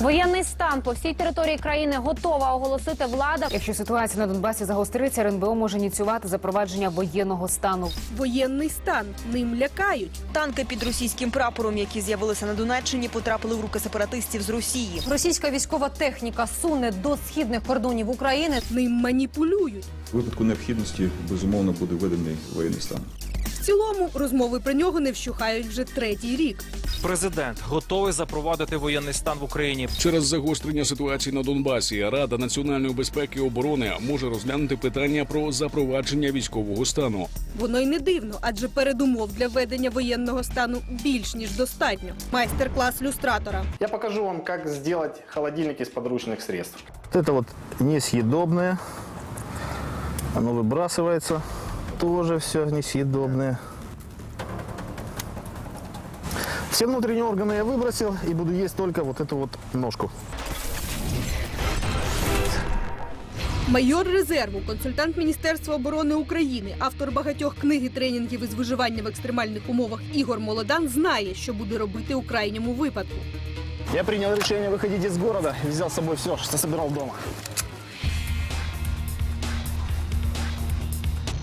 Воєнний стан по всій території країни готова оголосити влада. Якщо ситуація на Донбасі загостриться, РНБО може ініціювати запровадження воєнного стану. Воєнний стан ним лякають. Танки під російським прапором, які з'явилися на Донеччині, потрапили в руки сепаратистів з Росії. Російська військова техніка суне до східних кордонів України. Ним маніпулюють. У випадку необхідності безумовно буде введений воєнний стан В цілому розмови про нього не вщухають вже третій рік. Президент готовий запровадити воєнний стан в Україні. Через загострення ситуації на Донбасі Рада національної безпеки і оборони може розглянути питання про запровадження військового стану. Воно й не дивно, адже передумов для введення воєнного стану більш ніж достатньо. Майстер-клас люстратора. Я покажу вам, как сделать холодильник из подручных средств. Вот это вот несъедобное. Оно выбрасывается. Тоже все несъедобное. Все внутренние органы я выбросил и буду есть только вот эту вот ножку. Майор резерву, консультант Міністерства оборони України, автор багатьох книг і тренінгів із виживання в екстремальних умовах Ігор Молодан знає, що буде робити у крайньому випадку. Я принял решение выходить из города и взял с собой все, что собирал дома.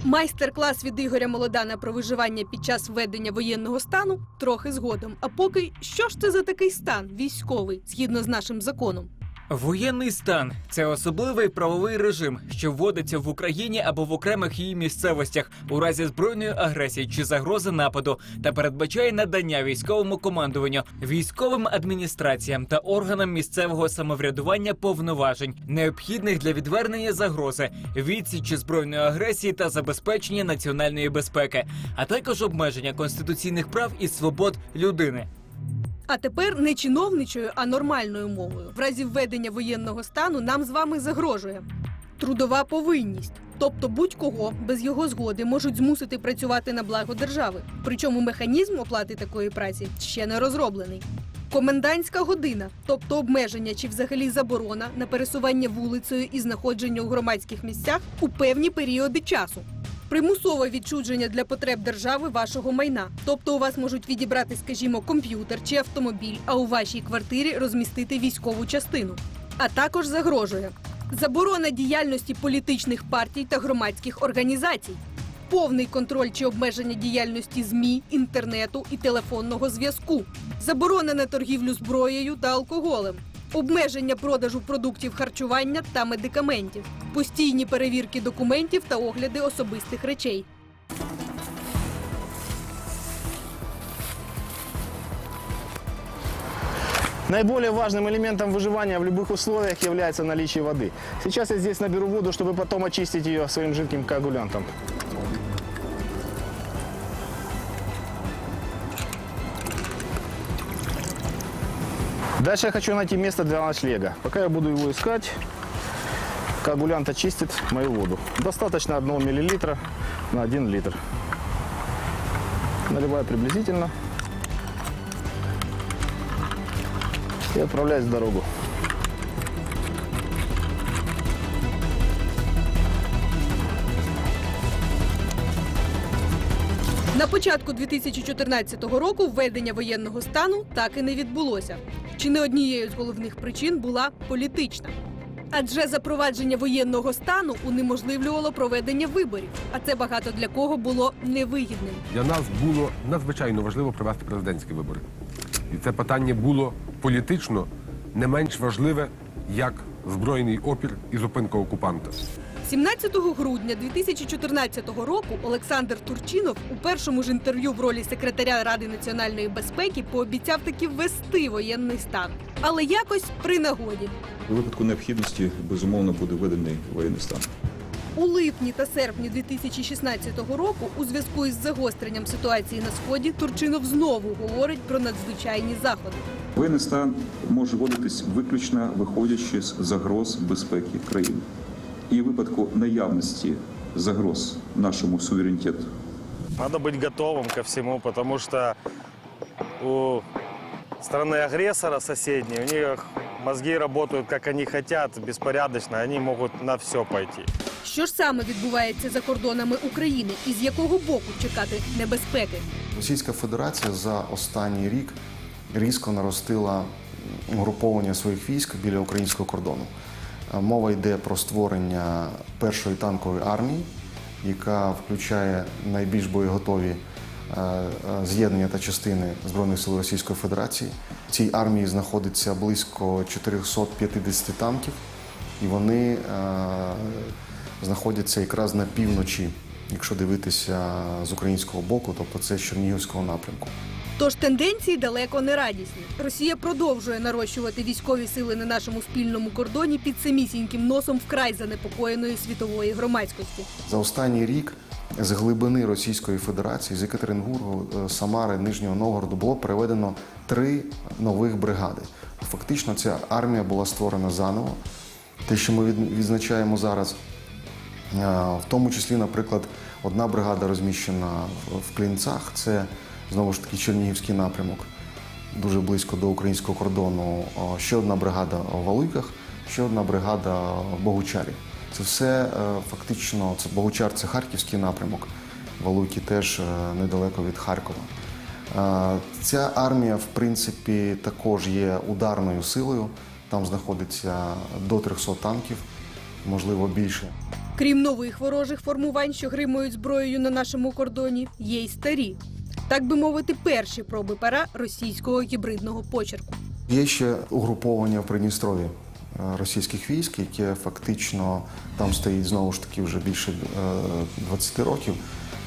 Майстер-клас від Ігоря Молодана про виживання під час введення воєнного стану трохи згодом. А поки що ж це за такий стан військовий, згідно з нашим законом? Воєнний стан це особливий правовий режим, що вводиться в Україні або в окремих її місцевостях у разі збройної агресії чи загрози нападу та передбачає надання військовому командуванню, військовим адміністраціям та органам місцевого самоврядування повноважень, необхідних для відвернення загрози, відсічі збройної агресії та забезпечення національної безпеки, а також обмеження конституційних прав і свобод людини. А тепер не чиновничою, а нормальною мовою. В разі введення воєнного стану нам з вами загрожує трудова повинність. Тобто будь-кого без його згоди можуть змусити працювати на благо держави. Причому механізм оплати такої праці ще не розроблений. Комендантська година, тобто обмеження чи взагалі заборона на пересування вулицею і знаходження у громадських місцях у певні періоди часу. Примусове відчудження для потреб держави вашого майна. Тобто у вас можуть відібрати, скажімо, комп'ютер чи автомобіль, а у вашій квартирі розмістити військову частину. А також загрожує заборона діяльності політичних партій та громадських організацій, повний контроль чи обмеження діяльності ЗМІ, інтернету і телефонного зв'язку, заборона на торгівлю зброєю та алкоголем, обмеження продажу продуктів харчування та медикаментів, постійні перевірки документів та огляди особистих речей. Наиболее важным элементом выживания в любых условиях является наличие воды. Сейчас я здесь наберу воду, чтобы потом очистить ее своим жидким коагулянтом. Дальше я хочу найти место для ночлега. Пока я буду его искать, коагулянт очистит мою воду. Достаточно 1 миллилитра на 1 литр. Наливаю приблизительно. и отправляюсь в дорогу. На початку 2014 року введення воєнного стану так і не відбулося. Чи не однією з головних причин була політична? Адже запровадження воєнного стану унеможливлювало проведення виборів, а це багато для кого було невигідним. Для нас було надзвичайно важливо провести президентські вибори. І це питання було політично не менш важливе, як збройний опір і зупинка окупанта. 17 грудня 2014 року Олександр Турчинов у першому ж інтерв'ю в ролі секретаря Ради національної безпеки пообіцяв таки ввести воєнний стан, але якось при нагоді. У випадку необхідності безумовно буде введений воєнний стан. У липні та серпні 2016 року, у зв'язку із загостренням ситуації на сході, Турчинов знову говорить про надзвичайні заходи. Воєнний стан може вводитись виключно виходячи з загроз безпеки країни І в випадку наявності загроз нашому суверенітету Надо быть готовым ко всему, потому что у страны-агрессора соседней, у них мозги работают, как они хотят, беспорядочно, они могут на все пойти. Що ж саме відбувається за кордонами України і з якого боку чекати небезпеки? Російська Федерація за останній рік різко наростила угруповання своїх військ біля українського кордону. Е, Мова йде про створення першої танкової армії, яка включає найбільш боєготові е, е, з'єднання та частини Збройних сил Російської Федерації. В цій армії знаходиться близько 450 танків, і вони знаходяться якраз на півночі, якщо дивитися з українського боку, тобто це з Чернігівського напрямку. Тож тенденції далеко не радісні. Росія продовжує нарощувати військові сили на нашому спільному кордоні під самісіньким носом вкрай занепокоєної світової громадськості. За останній рік з глибини Російської Федерації, з Екатеринбургу, е, Самари, Нижнього Новгороду було переведено три нових бригади. Фактично, ця армія була створена заново. Те, що ми відзначаємо зараз, е, в тому числі, наприклад, одна бригада розміщена в- Клінцах, це знову ж таки Чернігівський напрямок, дуже близько до українського кордону. Ще одна бригада в Валуйках, ще одна бригада в Богучарі. Це все е, фактично, це Богучар, це харківський напрямок. Валуйки теж е, недалеко від Харкова. Е, Ця армія, в принципі, також є ударною силою. Там знаходиться до 300 танків, можливо, більше. Крім нових ворожих формувань, що гримують зброєю на нашому кордоні, є й старі. Так би мовити, перші проби пера російського гібридного почерку. Є ще угруповання в Придністрові е, російських військ, яке фактично там стоїть знову ж таки вже більше е, 20 років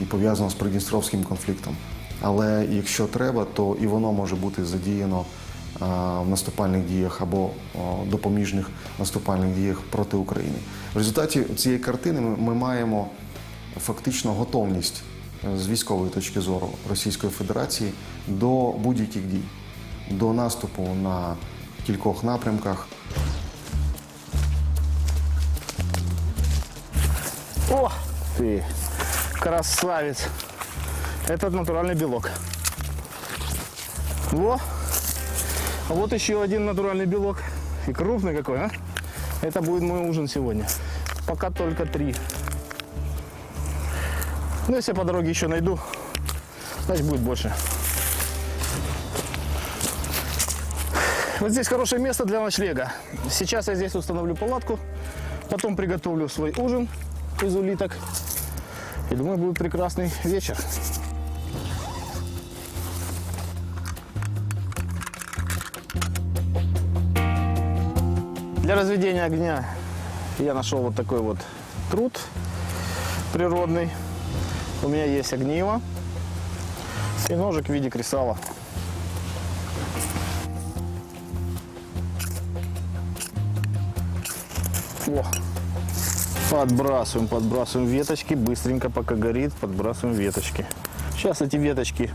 і пов'язано з Придністровським конфліктом. Але якщо треба, то і воно може бути задіяно е, в наступальних діях або допоміжних наступальних діях проти України. В результаті цієї картини ми- маємо фактично готовність е, з військової точки зору Російської Федерації до будь-яких дій, до наступу на кількох напрямках. О, ты красавец! Это натуральный белок. Во! А вот еще один натуральный белок. И крупный какой, а? Это будет мой ужин сегодня. Пока только три. Ну, если по дороге еще найду, значит будет больше. Вот здесь хорошее место для ночлега. Сейчас я здесь установлю палатку, потом приготовлю свой ужин из улиток. И думаю, будет прекрасный вечер. Для разведения огня я нашел вот такой вот труд природный. У меня есть огниво и ножик в виде кресала. О, Подбрасываем, подбрасываем веточки. Быстренько, пока горит, подбрасываем веточки. Сейчас эти веточки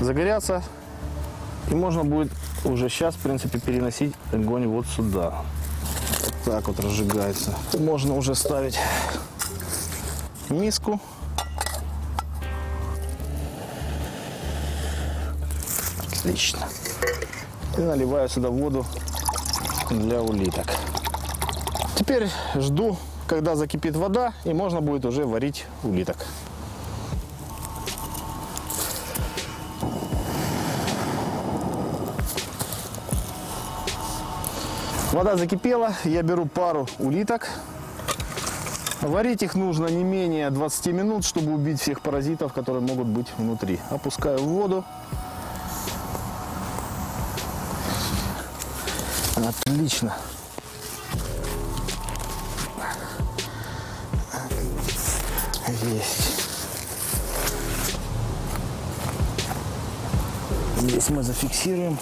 загорятся. И можно будет уже сейчас, в принципе, переносить огонь вот сюда. Вот так вот разжигается. Можно уже ставить миску. Отлично. И наливаю сюда воду для улиток. Теперь жду, когда закипит вода, и можно будет уже варить улиток. Вода закипела, я беру пару улиток. Варить их нужно не менее 20 минут, чтобы убить всех паразитов, которые могут быть внутри. Опускаю в воду. Отлично. Есть. Здесь мы зафиксируем.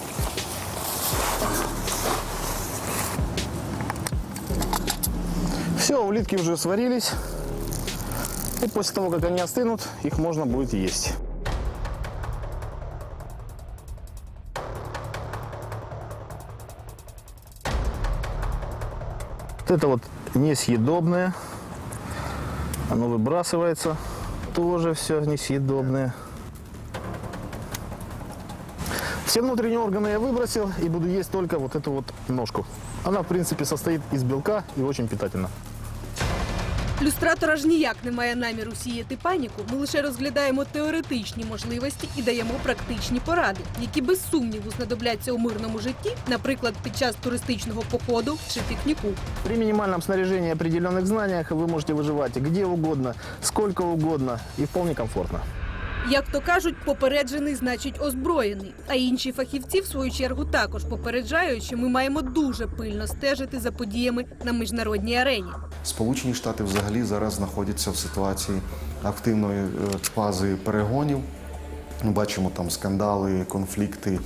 Все, улитки уже сварились. И после того, как они остынут, их можно будет есть. Вот это вот несъедобное. Оно выбрасывается. Тоже все несъедобное. Все внутренние органы я выбросил и буду есть только вот эту вот ножку. Она, в принципе, состоит из белка и очень питательна. Люстратор аж ніяк не має наміру сіяти паніку. Ми лише розглядаємо теоретичні можливості і даємо практичні поради, які без сумніву знадобляться у мирному житті, наприклад, під час туристичного походу чи пікніку. При минимальном снаряжении и определенных знаниях вы можете выживать где угодно, сколько угодно и вполне комфортно. Як то кажуть, попереджений значить озброєний. А інші фахівці, в свою чергу, також попереджають, що ми маємо дуже пильно стежити за подіями на міжнародній арені. Сполучені Штати взагалі зараз знаходяться в ситуації активної е, фази перегонів. Ми бачимо там скандали, конфлікти,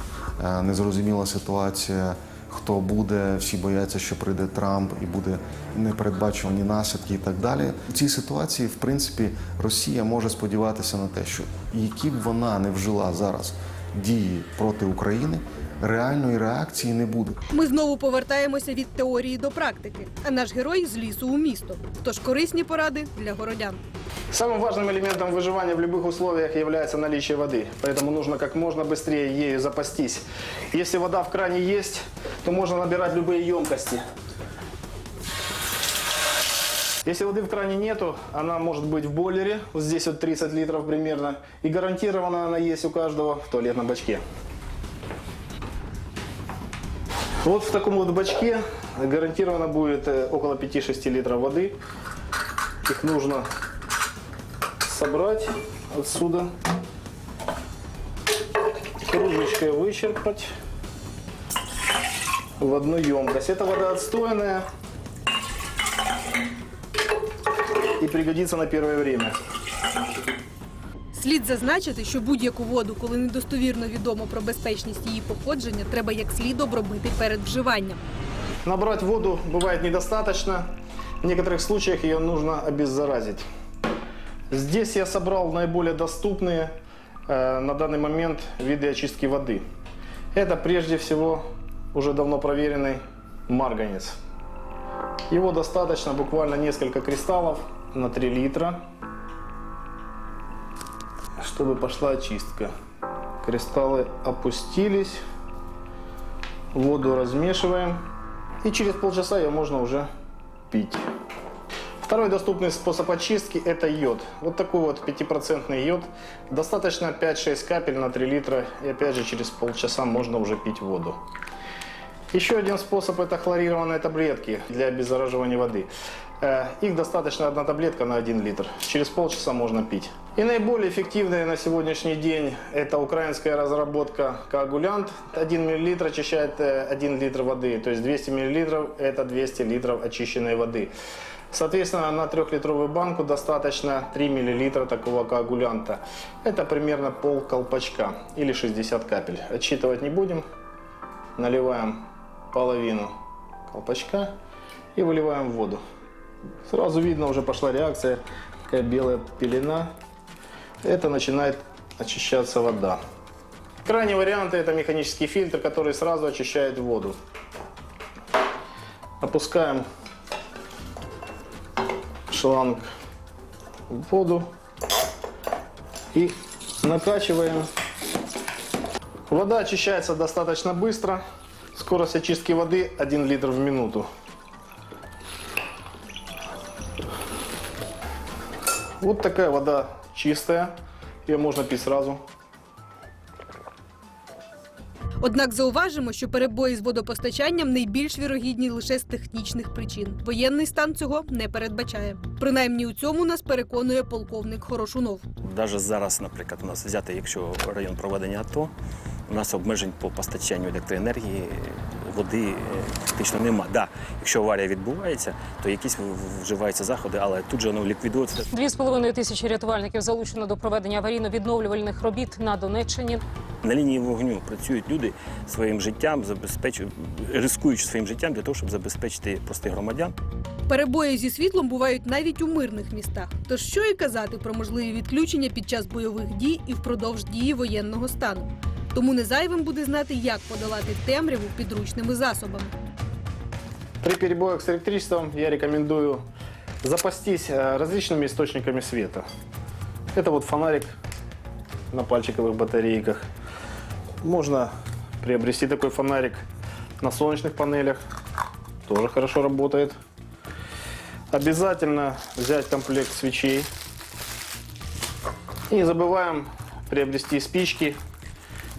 е, незрозуміла ситуація. Хто буде, всі бояться, що прийде Трамп і буде непередбачувані наслідки і так далі. У цій ситуації, в принципі, Росія може сподіватися на те, що які б вона не вжила зараз дії проти України, реальної реакції не буде. Ми знову повертаємося від теорії до практики. А наш герой з лісу у місто. Тож корисні поради для городян. Самым важным элементом выживания в любых условиях является наличие воды. Поэтому нужно как можно быстрее ею запастись. Если вода в кране есть, то можно набирать любые емкости. Если воды в кране нету, она может быть в бойлере, вот здесь вот 30 литров примерно, и гарантированно она есть у каждого в туалетном бачке. Вот в таком вот бачке гарантированно будет э, около 5-6 литров воды. Их нужно собрать отсюда, кружечкой вычерпать в одну емкость. Это вода отстойная и пригодится на первое время. Слід зазначити, що будь-яку воду, коли недостовірно відомо про безпечність її походження, треба як слід обробити перед вживанням. Набрать воду бывает недостаточно. В некоторых случаях ее нужно обеззаразить. Здесь я собрал наиболее доступные э, на данный момент виды очистки воды. Это прежде всего уже давно проверенный марганец. Его достаточно буквально несколько кристаллов на 3 литра, Чтобы пошла очистка. Кристаллы опустились, воду размешиваем. И через полчаса ее можно уже пить. Второй доступный способ очистки – это йод. Вот такой вот 5% йод. Достаточно 5-6 капель на 3 литра. И опять же через полчаса можно уже пить воду. Еще один способ – это хлорированные таблетки для обеззараживания воды. Э, Их достаточно одна таблетка на 1 литр. Через полчаса можно пить. И наиболее эффективная на сегодняшний день – это украинская разработка коагулянт. 1 мл очищает э, 1 литр воды. То есть 200 мл – это 200 литров очищенной воды. Соответственно, на трехлитровую банку достаточно 3 мл такого коагулянта. Это примерно пол колпачка или 60 капель. Отсчитывать не будем. Наливаем половину колпачка и выливаем в воду. Сразу видно, уже пошла реакция, такая белая пелена. Это начинает очищаться вода. Крайний вариант это механический фильтр, который сразу очищает воду. Опускаем шланг в воду и накачиваем. Вода очищается достаточно быстро. Скорость очистки воды 1 литр в минуту. Вот такая вода чистая. Ее можно пить сразу. Однак зауважимо, що перебої з водопостачанням найбільш вірогідні лише з технічних причин. Воєнний стан цього не передбачає. Принаймні у цьому нас переконує полковник Хорошунов. Навіть зараз, наприклад, у нас взяти, якщо район проведення АТО, у нас обмежень по постачанню електроенергії, води е, фактично нема. Да, якщо аварія відбувається, то якісь вживаються заходи, але тут же воно ліквідується. Дві з половиною тисячі рятувальників залучено до проведення аварійно-відновлювальних робіт на Донеччині. На лінії вогню працюють люди своїм життям, забезпечують, рискуючи своїм життям для того, щоб забезпечити простих громадян. Перебої зі світлом бувають навіть у мирних містах. Тож що і казати про можливі відключення під час бойових дій і впродовж дії воєнного стану. Тому не зайвим буде знати, як подолати темряву підручними засобами. При перебоях с электричеством я рекомендую запастись э, различными источниками света. Это вот фонарик на пальчиковых батарейках. Можно приобрести такой фонарик на солнечных панелях. Тоже хорошо работает. Обязательно взять комплект свечей. И не забываем приобрести спички,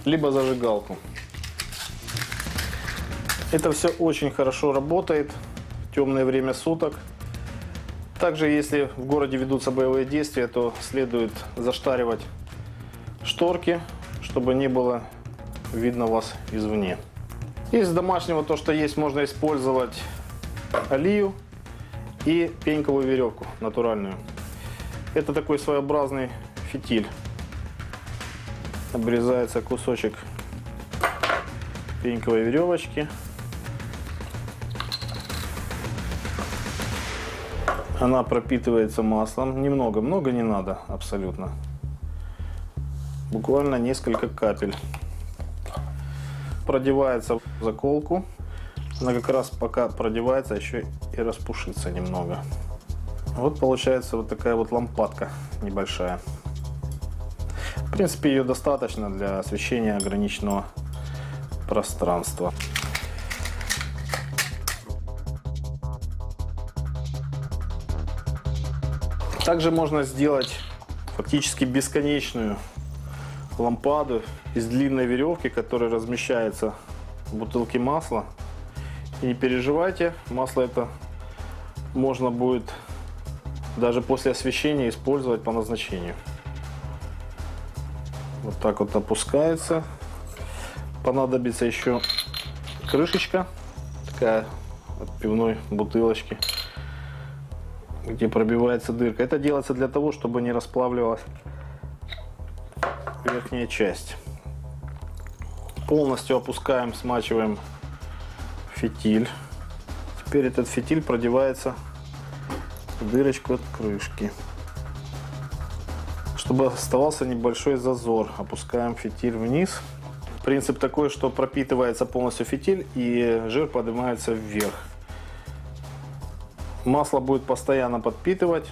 либо зажигалку. Это все очень хорошо работает в темное время суток. Также, если в городе ведутся боевые действия, то следует заштаривать шторки, чтобы не было видно вас извне. Из домашнего то, что есть, можно использовать алию и пеньковую веревку натуральную. Это такой своеобразный фитиль. Обрезается кусочек пеньковой веревочки. Она пропитывается маслом. Немного, много не надо абсолютно. Буквально несколько капель. Продевается в заколку. Она как раз пока продевается, еще и распушится немного. Вот получается вот такая вот лампадка небольшая. В принципе, ее достаточно для освещения ограниченного пространства. Также можно сделать фактически бесконечную лампаду из длинной веревки, которая размещается в бутылке масла. И не переживайте, масло это можно будет даже после освещения использовать по назначению. Вот так вот опускается. Понадобится еще крышечка, такая от пивной бутылочки, где пробивается дырка. Это делается для того, чтобы не расплавливалась верхняя часть. Полностью опускаем, смачиваем фитиль. Теперь этот фитиль продевается в дырочку от крышки. Чтобы оставался небольшой зазор, опускаем фитиль вниз. Принцип такой, что пропитывается полностью фитиль и жир поднимается вверх. Масло будет постоянно подпитывать.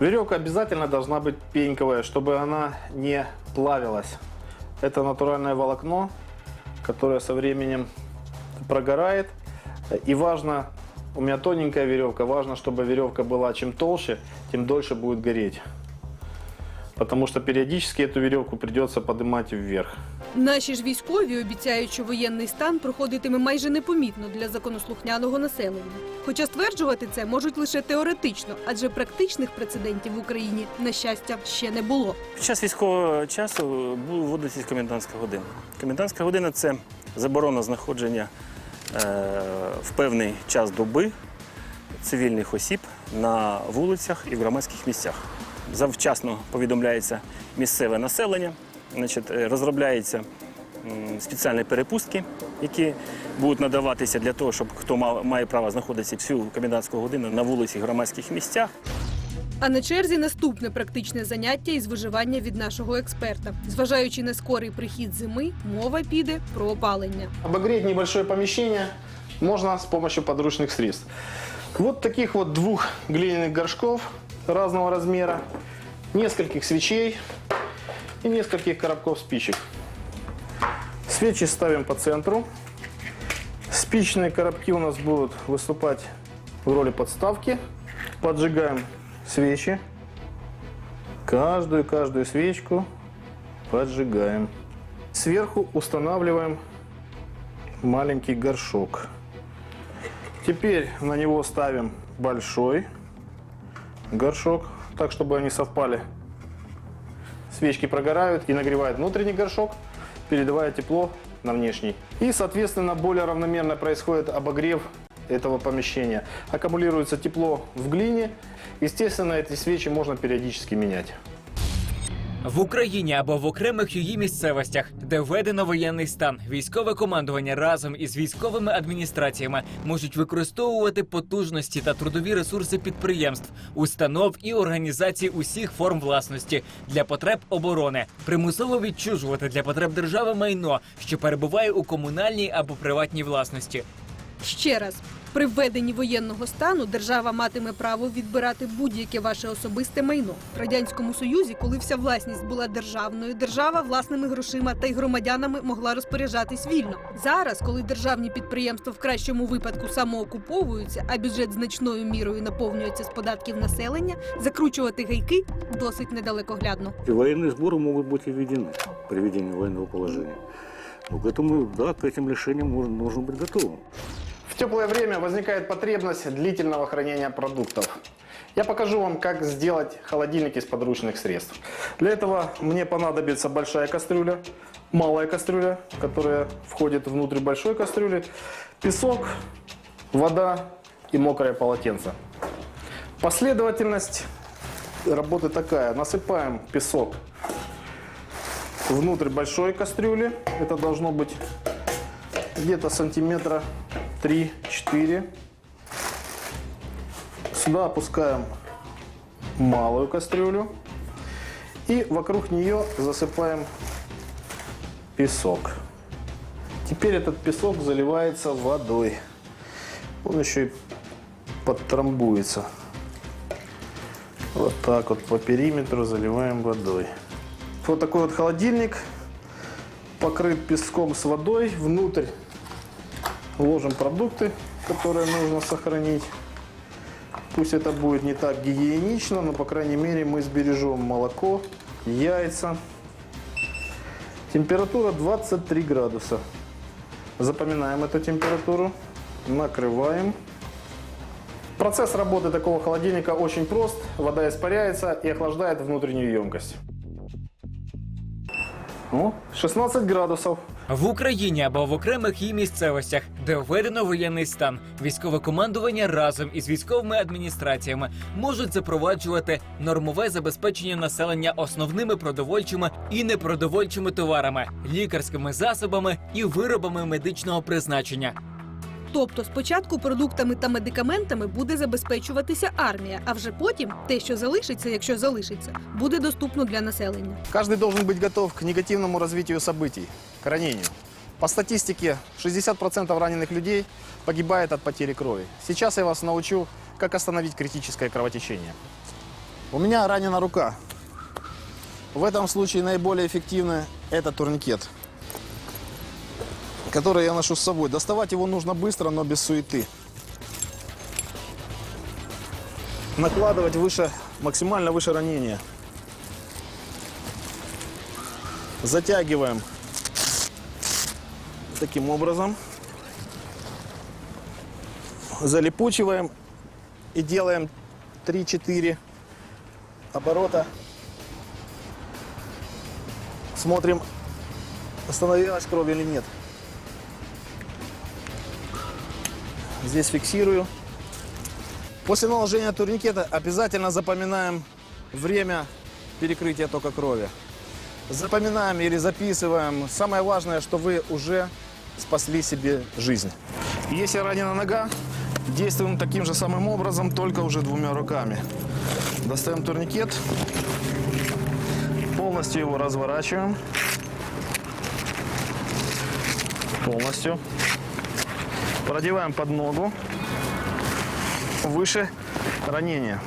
Веревка обязательно должна быть пеньковая, чтобы она не плавилась. Это натуральное волокно, которое со временем прогорает. И важно, у меня тоненькая веревка, важно, чтобы веревка была чем толще, тем дольше будет гореть. Потому что периодически эту веревку придется поднимать вверх. Наші ж військові обіцяють, що воєнний стан проходитиме майже непомітно для законослухняного населення. Хоча стверджувати це можуть лише теоретично, адже практичних прецедентів в Україні, на щастя, ще не було. Під час військового часу буде вводитись комендантська година. Комендантська година це заборона знаходження е, в певний час доби цивільних осіб на вулицях і в громадських місцях. Завчасно повідомляється місцеве населення, значить, е, розробляються спеціальні перепустки, які будуть надаватися для того, щоб хто має право знаходитися всю комендантську годину на вулиці громадських місцях. А на черзі наступне практичне заняття із виживання від нашого експерта. Зважаючи на скорий прихід зими, мова піде про опалення. Обогреть небольшое помещение можно с помощью подручных средств. Вот таких вот двух глиняных горшков разного размера, нескольких свечей и нескольких коробков спичек. Свечи ставим по центру. Спичные коробки у нас будут выступать в роли подставки. Поджигаем свечи. Каждую-каждую свечку поджигаем. Сверху устанавливаем маленький горшок. Теперь на него ставим большой горшок, так чтобы они совпали. Свечки прогорают и нагревает внутренний горшок, передавая тепло на внешний. И, соответственно, более равномерно происходит обогрев этого помещения. Аккумулируется тепло в глине. Естественно, эти свечи можно периодически менять. В Україні або в окремих її місцевостях, де введено воєнний стан, військове командування разом із військовими адміністраціями можуть використовувати потужності та трудові ресурси підприємств, установ і організацій усіх форм власності для потреб оборони, примусово відчужувати для потреб держави майно, що перебуває у комунальній або приватній власності. Ще раз. При введенні воєнного стану держава матиме право відбирати будь-яке ваше особисте майно. В радянському союзі, коли вся власність була державною, держава власними грошима та й громадянами могла розпоряджатись вільно. Зараз, коли державні підприємства в кращому випадку самоокуповуються, а бюджет значною мірою наповнюється з податків населення, закручувати гайки досить недалекоглядно. И военные сборы могут быть и введены при введении военного положения. Но к этому, да, к этим решениям нужно, нужно быть готовым. Теплое время возникает потребность длительного хранения продуктов. Я покажу вам, как сделать холодильник из подручных средств. Для этого мне понадобится большая кастрюля, малая кастрюля, которая входит внутрь большой кастрюли, песок, вода и мокрое полотенце. Последовательность работы такая. Насыпаем песок внутрь большой кастрюли. Это должно быть где-то сантиметра 3-4. Сюда опускаем малую кастрюлю. И вокруг нее засыпаем песок. Теперь этот песок заливается водой. Он еще и подтрамбуется. Вот так вот по периметру заливаем водой. Вот такой вот холодильник покрыт песком с водой. Внутрь ложим продукты, которые нужно сохранить. Пусть это будет не так гигиенично, но по крайней мере мы сбережем молоко, яйца. Температура 23 градуса. Запоминаем эту температуру, накрываем. Процесс работы такого холодильника очень прост. Вода испаряется и охлаждает внутреннюю емкость. Ну, 16 градусов. В Україні або в окремих її місцевостях, де введено воєнний стан, військове командування разом із військовими адміністраціями можуть запроваджувати нормове забезпечення населення основними продовольчими і непродовольчими товарами, лікарськими засобами і виробами медичного призначення. Тобто спочатку продуктами та медикаментами буде забезпечуватися армія, а вже потім те, що залишиться, якщо залишиться, буде доступно для населення. Каждый должен быть готов к негативному развитию событий, к ранению. По статистике, 60% раненых людей погибает от потери крови. Сейчас я вас научу, как остановить критическое кровотечение. У меня ранена рука. В этом случае наиболее эффективно это турникет, который я ношу с собой. Доставать его нужно быстро, но без суеты. Накладывать выше, максимально выше ранения. Затягиваем таким образом. Залипучиваем и делаем 3-4 оборота. Смотрим, остановилась кровь или нет. Здесь фиксирую. После наложения турникета обязательно запоминаем время перекрытия тока крови. Запоминаем или записываем. Самое важное, что вы уже спасли себе жизнь. Если ранена нога, действуем таким же самым образом, только уже двумя руками. Достаем турникет, полностью его разворачиваем. Полностью. Продеваем под ногу выше ранения.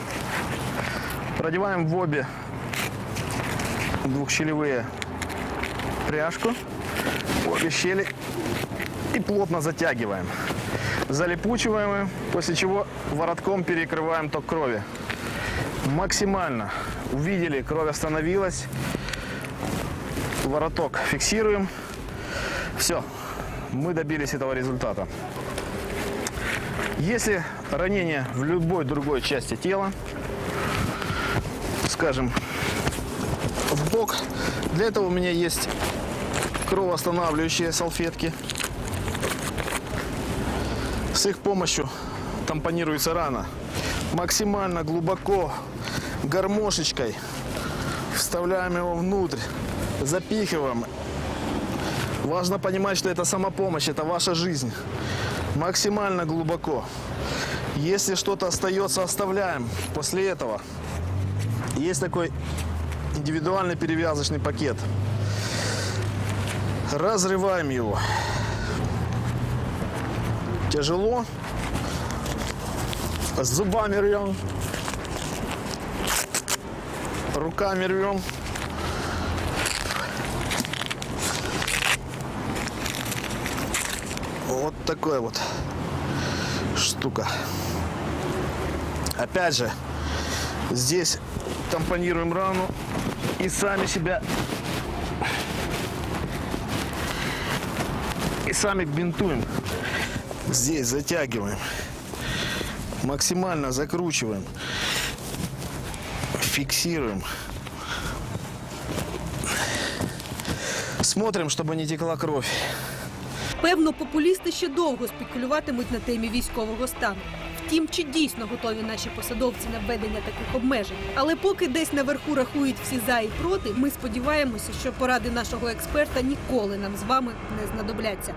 Продеваем в обе двухщелевые пряжку, обе щели и плотно затягиваем. Залипучиваем, после чего воротком перекрываем ток крови. Максимально. Увидели, кровь остановилась. Вороток фиксируем. Все, мы добились этого результата. Если ранение в любой другой части тела, скажем, в бок, для этого у меня есть кровоостанавливающие салфетки. С их помощью тампонируется рана. Максимально глубоко, гармошечкой вставляем его внутрь, запихиваем. Важно понимать, что это самопомощь, это ваша жизнь. Максимально глубоко. Если что-то остается, оставляем. После этого есть такой индивидуальный перевязочный пакет. Разрываем его. тяжело. Зубами рвем. Руками рвем. Такой вот штука. Опять же, здесь тампонируем рану и сами себя и сами бинтуем. Здесь затягиваем. Максимально закручиваем. Фиксируем. Смотрим, чтобы не текла кровь. Певно, популісти ще довго спекулюватимуть на темі військового стану. Втім, чи дійсно готові наші посадовці на введення таких обмежень? Але поки десь наверху рахують всі за і проти, ми сподіваємося, що поради нашого експерта ніколи нам з вами не знадобляться.